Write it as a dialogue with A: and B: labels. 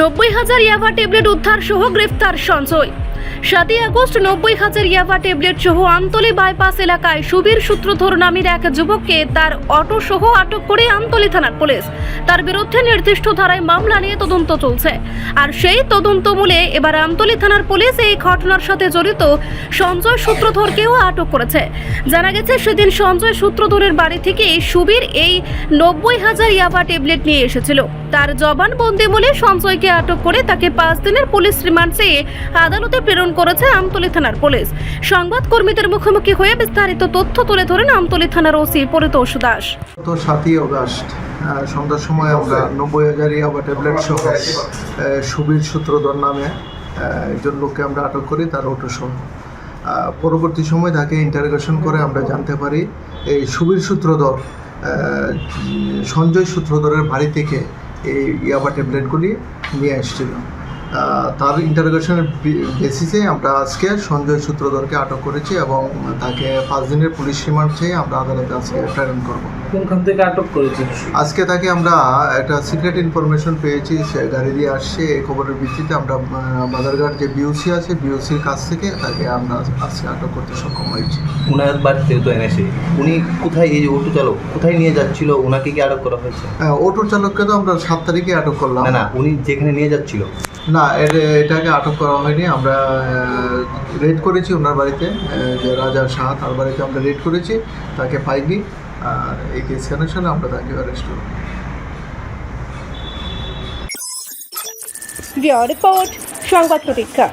A: নব্বই হাজার ইয়াভা ট্যাবলেট উদ্ধার সহ গ্রেফতার সঞ্জয়। সাতই আগস্ট নব্বই হাজার ইয়াবা ট্যাবলেট সহ আমতলী বাইপাস এলাকায় সুবীর সূত্রধর নামের এক যুবককে তার অটো সহ আটক করে আমতলী থানার পুলিশ। তার বিরুদ্ধে নির্দিষ্ট ধারায় মামলা নিয়ে তদন্ত চলছে। আর সেই তদন্ত মূলে এবার আমতলী থানার পুলিশ এই ঘটনার সাথে জড়িত সঞ্জয় সূত্রধরকেও আটক করেছে। জানা গেছে, সেদিন সঞ্জয় সূত্রধরের বাড়ি থেকে সুবীর এই নব্বই হাজার ইয়াভা ট্যাবলেট নিয়ে এসেছিল। তার জবানবন্দি মূলে সঞ্জয়কে আটক করে তাকে পাঁচ দিনের পুলিশ রিমান্ড চেয়ে আদালতে প্রেরণ করেছে আমতলী থানার পুলিশ। সংবাদ কর্মীদের মুখোমুখি হয়ে বিস্তারিত তথ্য তুলে ধরেন আমতলী থানার ওসি পরিতোষ দাস।
B: তো সাতই অগাস্ট সন্ধ্যার সময় আমরা নব্বই হাজার ইয়াবা ট্যাবলেট সহ সুবীর সূত্রধর নামে একজন লোককে আমরা আটক করি তার অটো সহ পরবর্তী সময় তাকে ইন্টারোগেশন করে আমরা জানতে পারি এই সুবীর সূত্রধর সঞ্জয় সূত্রধরের বাড়ি থেকে এই ইয়াবা ট্যাবলেটগুলি নিয়ে এসেছিল। আহ, তার ইন্টারোগেশনের বেসিসে আমরা আজকে সঞ্জয় সূত্রধরকে আটক করেছি এবং তাকে পাঁচ দিনের পুলিশ রিমান্ড চেয়ে আমরা আদালতে আজকে প্রেরণ করব।
C: কোনখান থেকে আটক করেছেন
B: আজকে তাকে আমরা একটা সিক্রেট ইনফরমেশন পেয়েছি সে গাড়ি দিয়ে আসছে এই খবরের ভিত্তিতে আমরা বাজারঘাট যে বিওসি আছে বিওসির কাছ থেকে তাকে আমরা আজকে আটক করতে সক্ষম হয়েছি।
D: ওনার বাড়িতে তো এনেছে। উনি কোথায় এই অটো চালক কোথায় নিয়ে যাচ্ছিল? ওনাকে কি আটক করা হয়েছে?
B: হ্যাঁ অটো চালককে তো আমরা সাত তারিখে আটক করলাম।
D: না না উনি যেখানে নিয়ে যাচ্ছিল
B: না এটাকে আটক করা হয়নি। আমরা রেড করেছি ওনার বাড়িতে যে রাজা শাহ, তার বাড়িতে আমরা রেড করেছি, তাকে পাইনি, আর এই কেস কানেকশনে আমরা তাকে অ্যারেস্ট করব।
A: রিপোর্ট, সংবাদ প্রতীক্ষা।